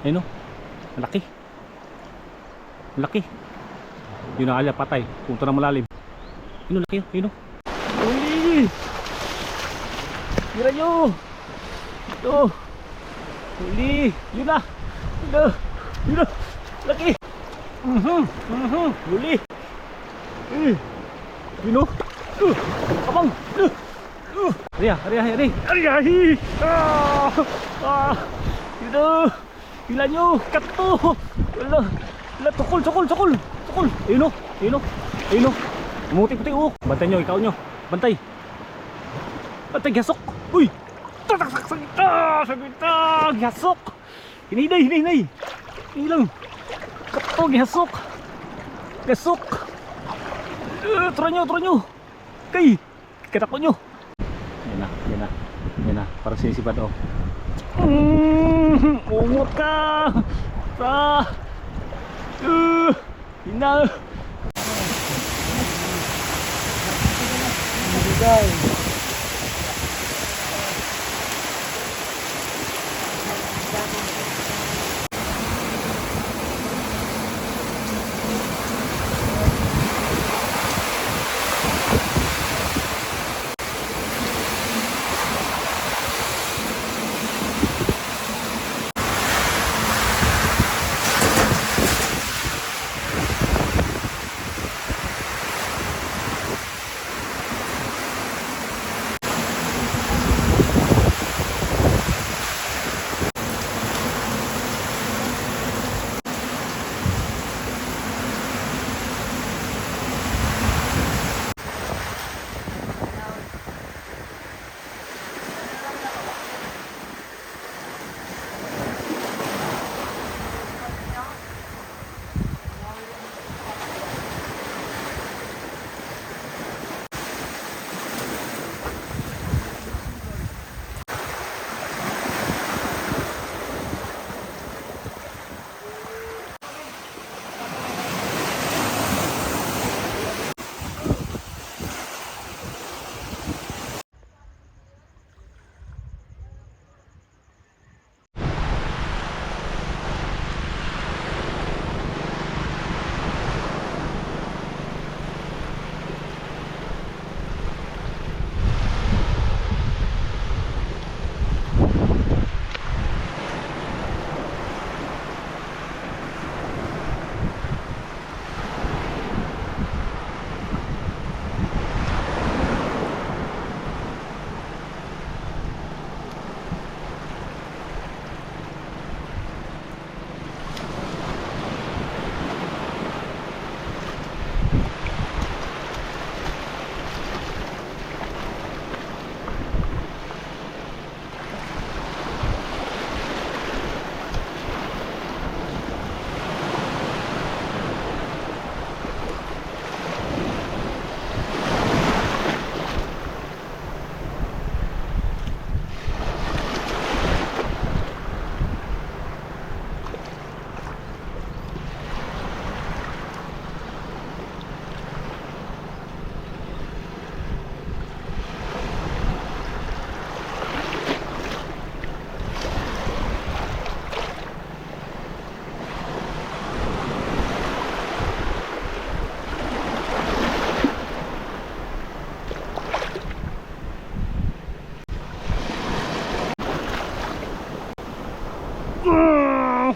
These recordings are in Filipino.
Ayun o. Malaki. Malaki. Yun na kaya patay. Punta na malalim. Yun o, laki o. Yun o. Uli! Mira nyo! Ito! Uli! Yun na! Yun na! Yun na! Laki! Mhm! Mhm! Uli! Eh! Yun o! Uh! Abang! Uh! Uh! Ariya! Ariya! Ariya! Ariya! Ah! Ah! Yun o! Pila nyo! Kato! Wala! Wala! Tukol! Tukol! Tukol! Tukol! Ayun o! Ayun o! Ayun o! Umuti-puti o! Bantay nyo! Ikaw nyo! Bantay! Bantay! Gasok! Uy! Tatak! Sa gitna! Sa gitna! Gasok! Hinihinay! Hinihinay! Hinilang! Kato! Gasok! Gasok! Uh, turo nyo! Turo nyo! Kay! Katakot nyo! Yan na! Yan na! Yan na! Para sinisipad o. Mm, umot ka! Sa! Uh, hina! Ah,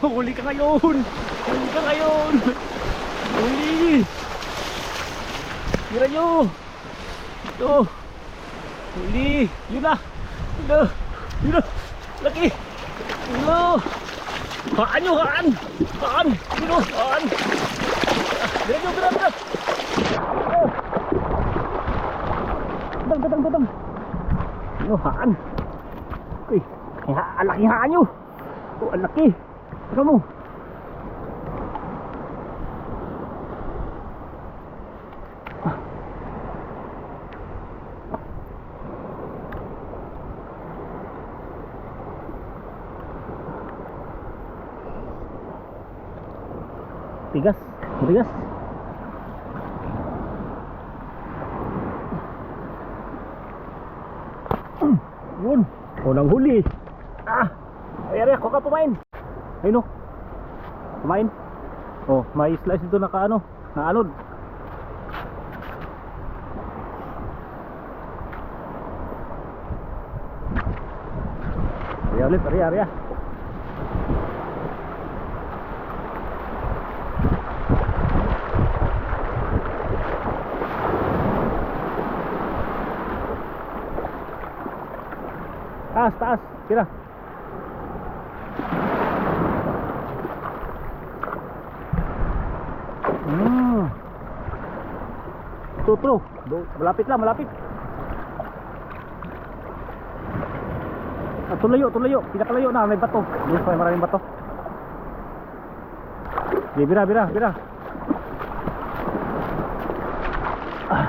Huli ka ngayon! Huli ka ngayon! Huli! Tira nyo! Ito! Huli! Yun na! Yun na! Yun na! Laki! Yun na! Haan nyo! Haan! Haan! Yun na! Haan! Tira nyo! Tira! Tira! Tatang! Tatang! Yun na! Haan! Okay. Ang laki haan nyo! Oh, ang laki. Teka mo. Tigas. Tigas. Yun. Unang huli. Ah. Ay, ay, ako ka pumain. Ayun o. Kumain. Oh, may slice dito naka ano, na anod. Ariya ulit, ariya, ariya. Taas, taas. Kira. Hmm. Do- Malapit lang, malapit. Ah, tulayo, tulayo. Pinakalayo na, may bato. Pa may maraming bato. Sige, bira, bira, bira. Ah.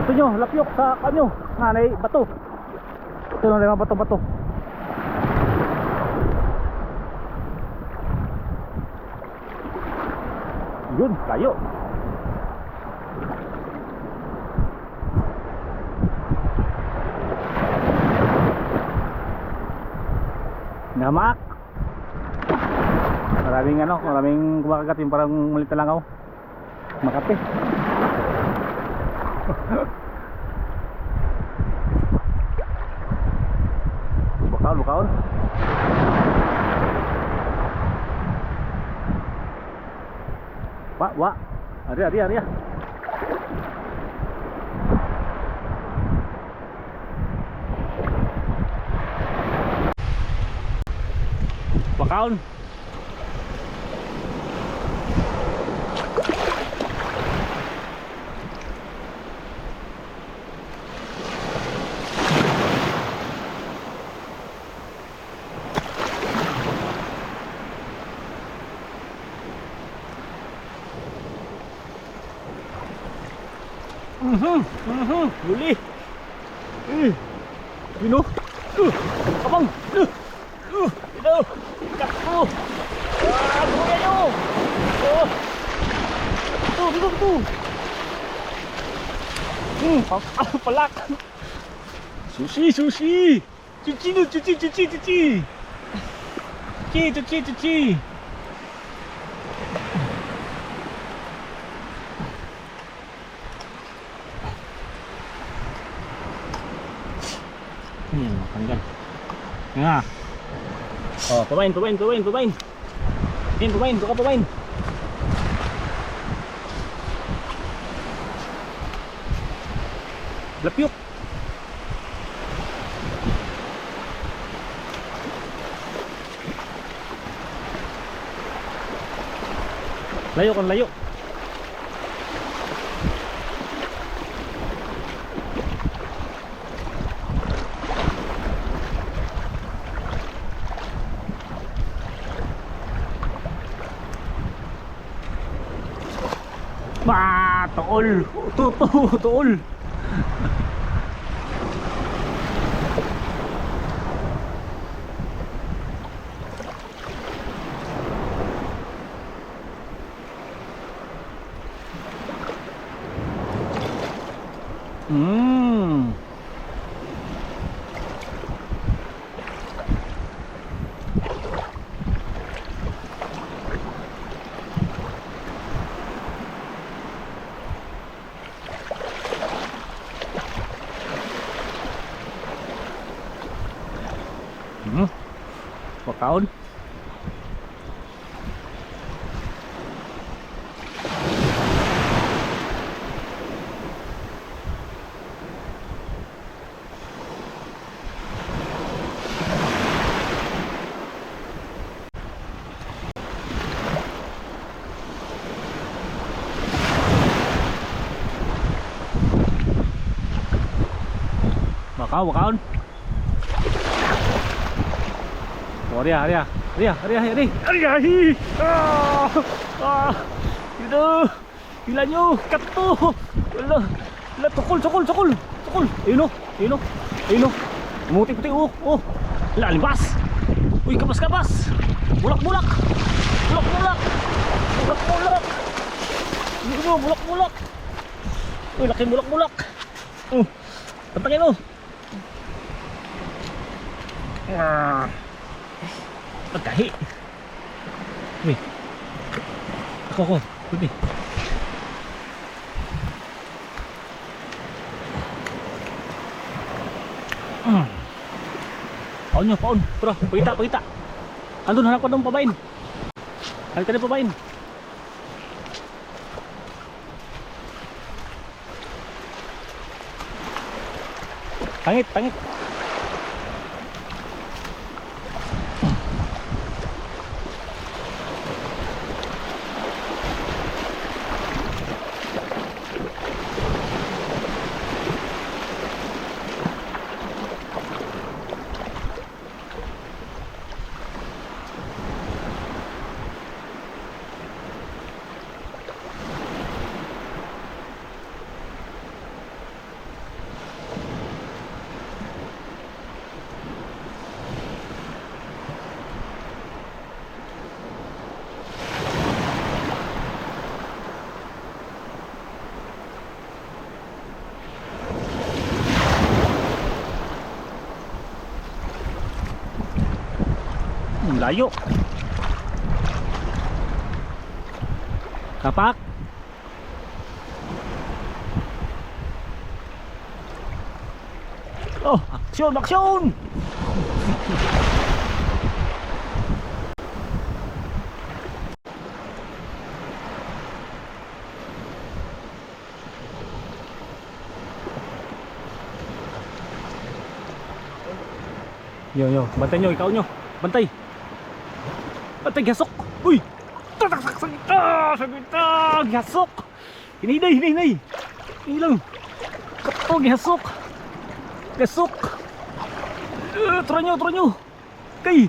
Ato nyo, lapyok sa kanyo. Nanay, bato. Ito na mga bato-bato. Yun, tayo. Namak. Maraming ano, maraming kumakagat yung parang malit na langaw. Makate. Wa, wa. Ari, ari, ari. Mhm, mhm, huli. Eh, Pino. Uh, abang. Uh, uh, Pino. Kakpo. Ah, buhay nyo. Oh. Ito, dito, dito. Hmm, ah, palak. Sushi, sushi. Cuci cuci, cuci, cuci. Cuci, cuci, cuci. Hmm, tanggal. Nga. Oh, pamain, pamain, pamain, pamain. Din, pamain, buka pamain. Lapyok. Layo kan layo. Ba, tuol. Tuto, tuol. Mm. Hmm. Pakaon. Bakaw, bakaon. Oh, Ria, Ria. Ria, Ria, Ria. Ria, hi. Ah! Ah! Ito. Hila nyo. Kato. Wala. Wala, tukol, tukol, tukol. Tukol. Ayun o. Ayun o. Ayun o. Oh, oh. Wala, limbas. Uy, kapas, kapas. Bulak, bulak. Bulak, bulak. Bulak, bulak. Ayun o, bulak, bulak. Uy, laki bulak-bulak. Oh, patangin mo. Ah. Pagkahi. Uy. Ako, ako. Uy. Mm. Paon nyo, paon. Bro, pagita, pagita. Andun, hanap ko ng pabain. Hanap ka ng pabain. Pangit, pangit. Layo. Kapak. Oh, aksyon, aksyon! Yo, yo, bantay nyo, ikaw nyo. Bantay. Bantay, gasok. Uy! Tatak, tak, sagita! Sagita! Gasok! Hinihinay, hinihinay! Hindi lang. Kato, gasok! Gasok! Uh, tura nyo, tura nyo! Kay!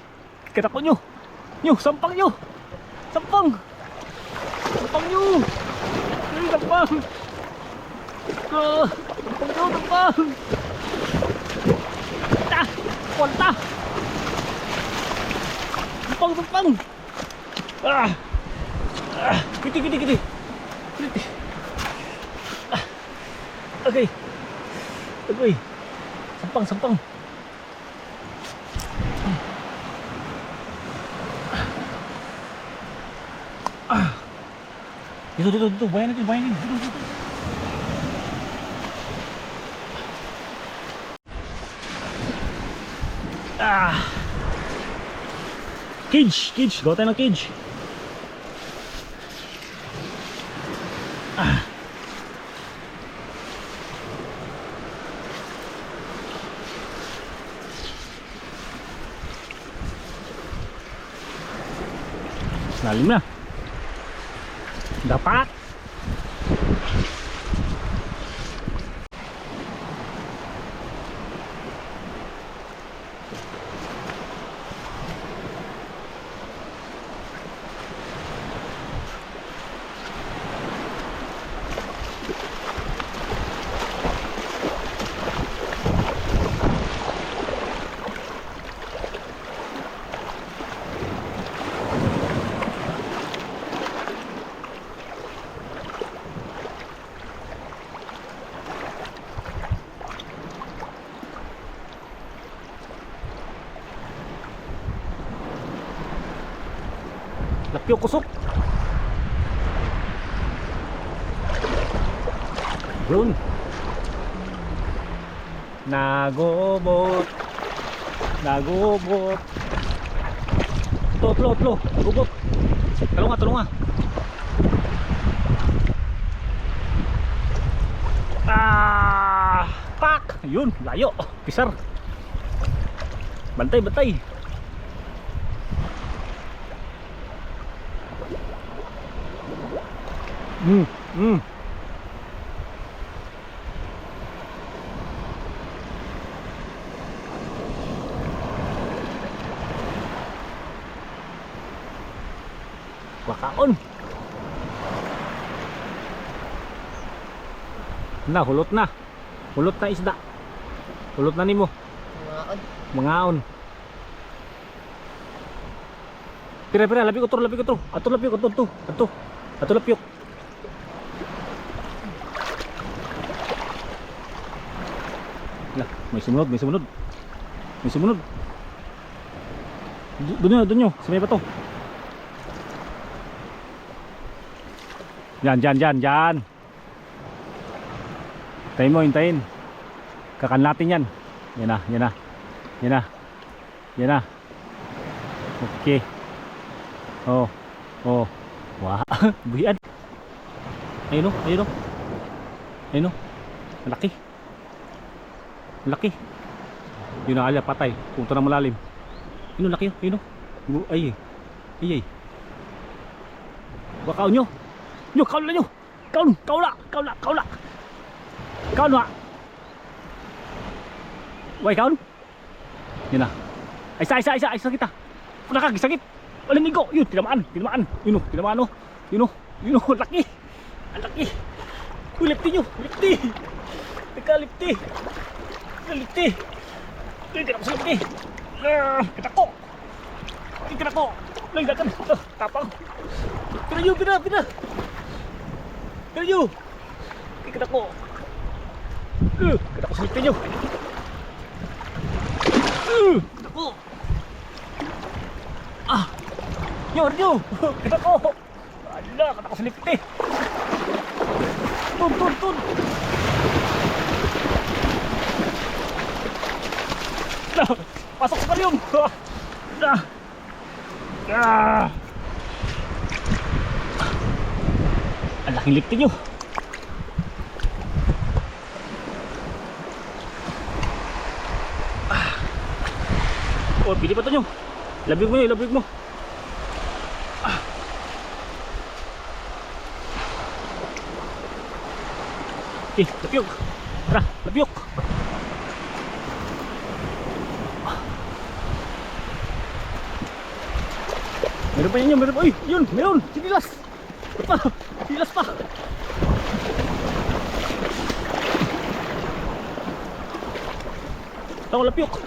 Katakot nyo! Nyo, sampang nyo! Sampang! Sampang nyo! Ay, sampang! Ah, sampang nyo, sampang! Ta! Kwanta! Sampang, sampang! Ah! Ah! Kiti, kiti, kiti! Kiti! Ah! Okay! Okay! Sampang, sampang! Ah! Dito, dito, dito! Bayan natin, bayan natin! Dito, dito! Ah! Cage! Cage! Gawa tayo ng cage! Ah! Lalim na. Lapyo kusok. Yun. Nagobot. Nagobot. Tlo, tlo, tlo. Nagobot. Talong nga, talong nga. Ah! Pak! Yun, layo. Pisar. Bantay, bantay. Mm, mm. Wakaon. Na, hulot na. Hulot na isda. Hulot na nimo. Ngaon. Mangaon. Pira pira labi ko to, labi ko to. Ato labi ko to, to. Ato. Ato labi ko. Wala, may sumunod, may sumunod. May sumunod. Do- Doon nyo, doon nyo, sa may bato. Yan, dyan, dyan, dyan. Hintayin mo, hintayin. Kakan natin yan. Yan na, yan na. Yan na. Yan na. Okay. Oh. Oh. Wah. Buhian. Ayun o, ayun o. Ayun o. Malaki. Malaki. Yun na alya, patay. Punta na malalim. Yun laki o. Ayun o. Bu- Ay, ay, ay. Baka nyo. Nyo, kaula nyo. Kaula, kaula, kaula. Kaun wa. Way, kaun. Yun na. Ay, isa, isa, isa, isa kita. Nakag, sakit. Walang igo. Yun, tinamaan, tinamaan. Yun o, tinamaan o. Yun o, yun o, laki. Ang laki. Uy, lipti nyo, lipti. Teka, lipti. Teka, lipti. Uy, ko sa lipti. Ah, kita ko. Uy, kita ko. Uy, dakan. Ah, tapang. Pina nyo, pina, pina. Pina nyo. Uy, kita ko. Sa lipti nyo. Uh. Ah, nyo, nyo. Kita ko. Ala, kita ko sa lipti. Tun, tun, tun. Nah, pasok sa karyong. Nah. Ah. Ang laking lipti nyo. Ah. Oh, pili pa to nyo. Labig mo yun, labig mo. Eh, lapyok. Tara, lapyok. Meron pa yun, meron pa. Uy, yun, meron. Sinilas. Pa, sinilas pa. Ako lapyok.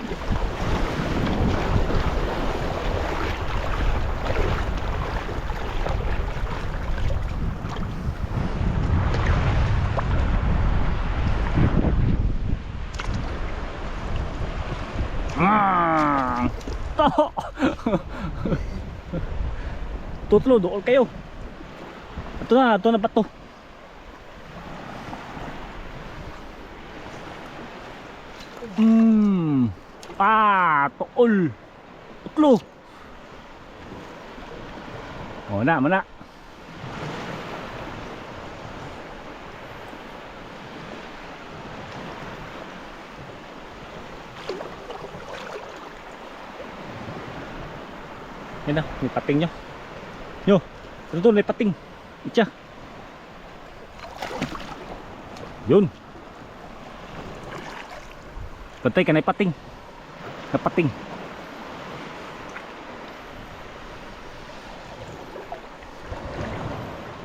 Ah! To! Tutlo, doon kayo. Ito na, ito na pa to. Hmm. Ah, tuol. Tutlo. Oh, na, mana. Yan na, may pating nyo. Yo, ito to, may pating. Itcha. Yun. Pantay ka na pating. Napating.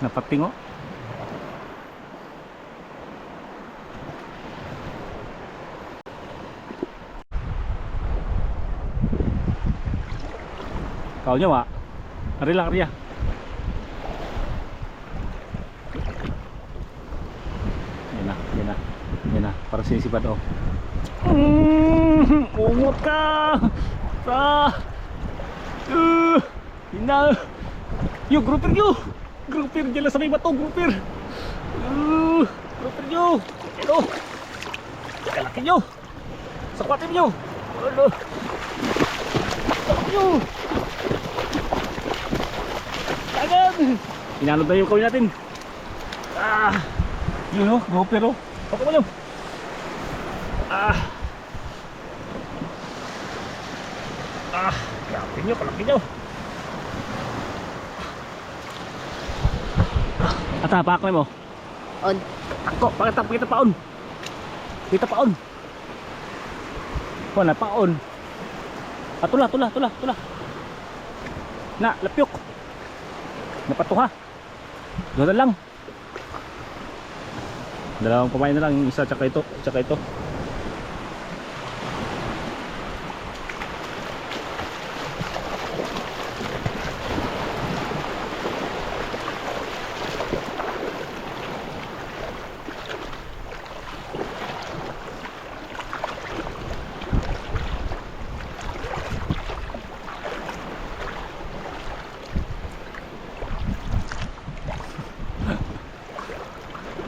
Napating oh. Kau nyo wa. Ari lang Arya. Yan na, yan na. Yan na, parang sinisipad oh. Mm, umot ka. Sa. Uh, ina. Yo, grouper yo. Grouper dyan lang sa may bato, grouper. Uh, grouper yo. Ito. Kalaki nyo. Sakwatin nyo. Ano? Sakwatin nyo. Agad! Inanod na yung kawin natin. Ah! Yun o, gopher o. Ako mo yun. Ah! Ah! Kalaki nyo. Ata, pakakli mo. On. Ako, pakita, pakita paon. Kita paon. Na, paon. Ah, tula, tula, tula, tula. Na, lapyok. Napatuha. Doon lang. Dalawang pamain na lang, yung isa tsaka ito, tsaka ito.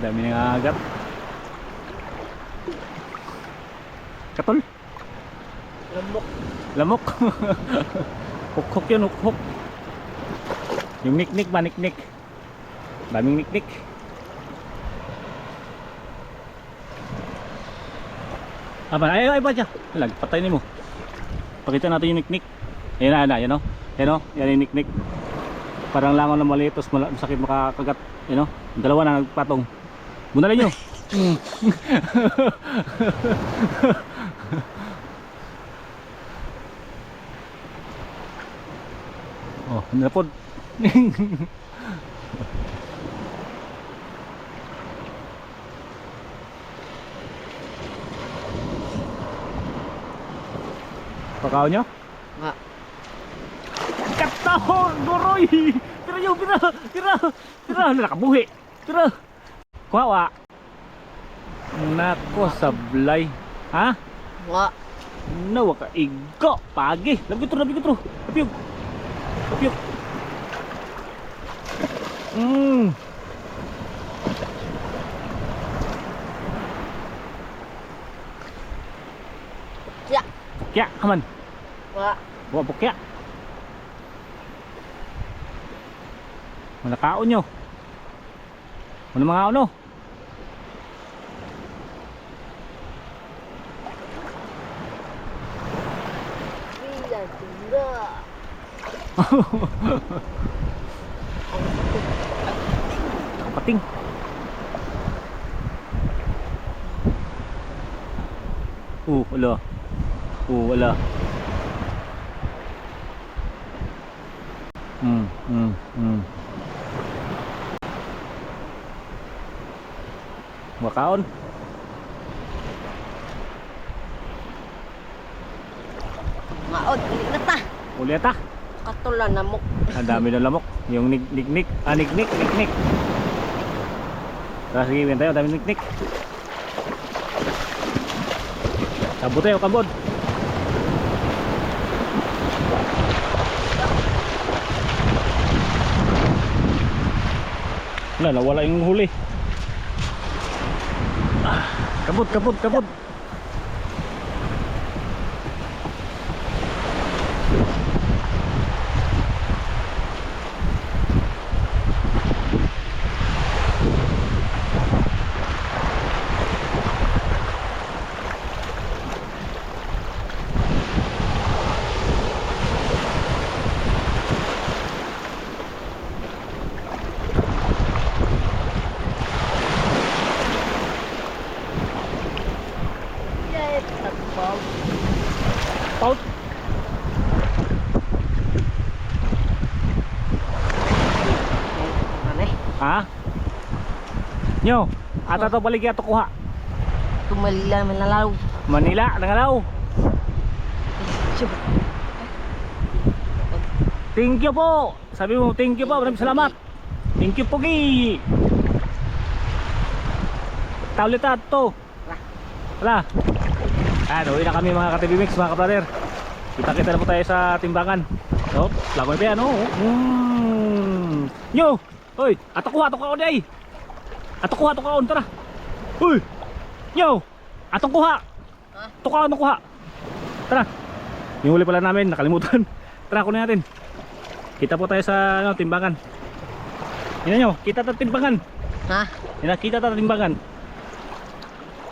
Dami ng agat. Katol? Lamok. Lamok. Hukhok yun, hukhok. Yung niknik ba, niknik? Daming niknik. Aba, ay, ay, ba dyan? Lag, patay ni mo. Pakita natin yung niknik. Ayan na, ayan o. Ayan o, yan yung niknik. Parang langaw na maliit, tapos masakit makakagat. Ayan o, dalawa na nagpatong. Bunalin nyo. Mm. oh, nilapod. Pakaw nyo? Nga. Katahon, goroy! Tira yung, tira, tira, tira, nakabuhi. Tira. Kuha, wa. Nako, sablay. Ha? Nga. Nawa ka igo, pagi. Labi ko tro, labi ko tro. Lapiyog. Lapiyog. Mm. Kya. Kya, kaman. Nga. Wa po kya. Mana kaon nyo? Mana mga ano? Pila tunda. Pating. Uh, wala. Uh, wala. Hmm, hmm, hmm. Makaon. Maod. Uli na ta. Uli ata. Katulan na mo. Ang dami ng lamok. Yung niknik, ah niknik, niknik. Tara sige, benta tayo, dami ng niknik. Kabot tayo, kabot. Wala, nawala yung huli. Ah, kabot, kabot, kabot. Yay, tagbog. Out. Ano eh? Ha? Nyo, ata to balik ato kuha. Tumalila man lalaw. Manila, nangalaw. Thank you po. Sabi mo, thank you po. Maraming salamat. Thank you po, Gi. Taulit to. Wala. Ah, uwi na kami mga ka-TV Mix, mga ka-brother. Kita-kita na po tayo sa timbangan. Oh, lagoy pa yan, oh. Mm. Yo! Hoy, ato kuha, ato kuha day. Ato kuha, ato kuha, tara. Uy! Yo! Atong kuha. Ha? Ato kuha, ato kuha. Tara. Yung huli pala namin, nakalimutan. Tara, kunin natin. Kita po tayo sa ano, timbangan. Yan nyo, kita ta timbangan. Ha? Yan kita ta timbangan.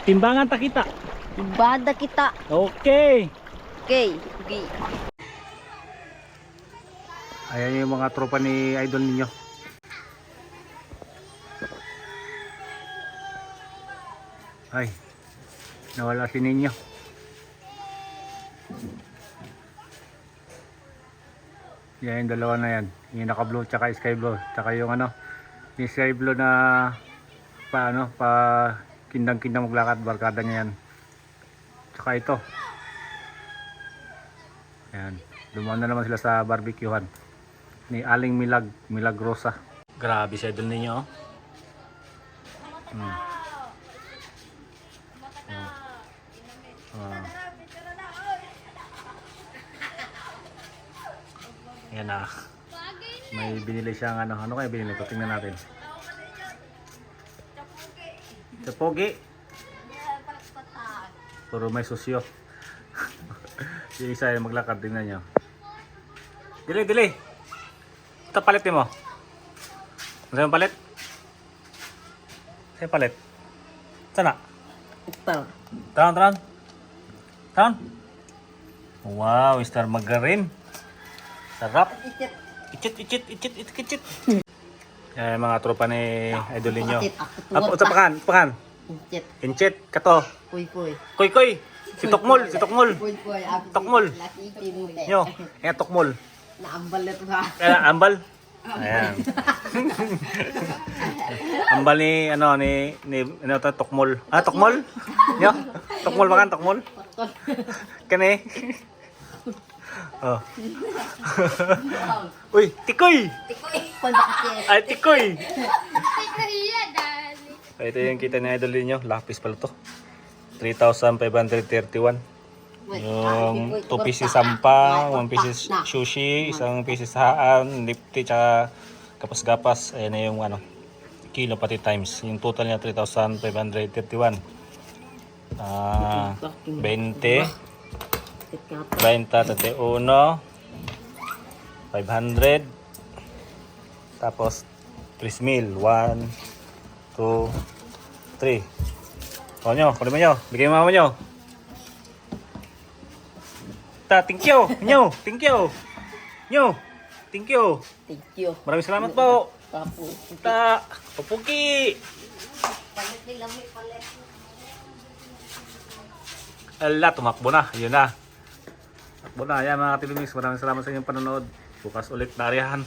Timbangan ta kita. Ibada kita. Okay. Okay. Okay. Ayan yung mga tropa ni idol ninyo. Ay, nawala si ninyo. Yan yung dalawa na yan. Yung naka blue tsaka sky blue. Tsaka yung ano, yung sky blue na pa ano, pa kindang-kindang maglakad. Barkada niya yan. Tsaka ito. Yan. Dumaan na naman sila sa barbecuehan ni Aling Milag, Milagrosa. Grabe sa idol ninyo. oh. Hmm. Yan na. May binili siyang ano. Ano kaya binili ko? Tingnan natin. Sa pogi. Puro may susyo. yung isa yung maglakad, tingnan nyo. Dili, dili. Ito palit mo. Ano yung palit? Sa'yo palit? Sana? Ito. Taon, taon. Taon. Wow, Mr. Margarin. Sarap. Ichit, ichit, ichit, ichit, ichit. Yan yung mga tropa ni Idolin nyo. Bakit ako tuwa Apo, sa pakan, pakan. Incit. Inchit, kato. Puy, puy. Koy, koy. Si Tokmol, si Tokmol. Puy. Ako Tokmol. Nyo, yan Tokmol. Naambal na ito ha. Kaya, ambal. Ayan. ambal ni, ano, ni, ni, ano to, Tokmol. Ah, Tokmol? Nyo, Tokmol ba kan, Tokmol? Kani. Oh. Uy, tikoy! Tikoy. Ay, tikoy! Dali. Ito yung kita ni Idol ninyo. Lapis pala to. 3,531. Yung 2 pieces sampa, 1 pieces sushi, isang pieces haan, lipti, tsaka kapas-gapas. Ayan na yung ano, kilo pati times. Yung total niya 3,531. Ah, 20, 30, 31, 500, tapos 3 mil, 1, 2, 3. O nyo, kunin mo nyo, bigay mo mama nyo. Ta, thank you, nyo, thank you. Nyo, thank you. Thank you. Maraming salamat po. Papu. Ta, papugi. Palit nila may palit. Ala, tumakbo na. Yun na. Takbo na. Ayan mga Tilumix. Maraming salamat sa inyong panonood. Bukas ulit narihan.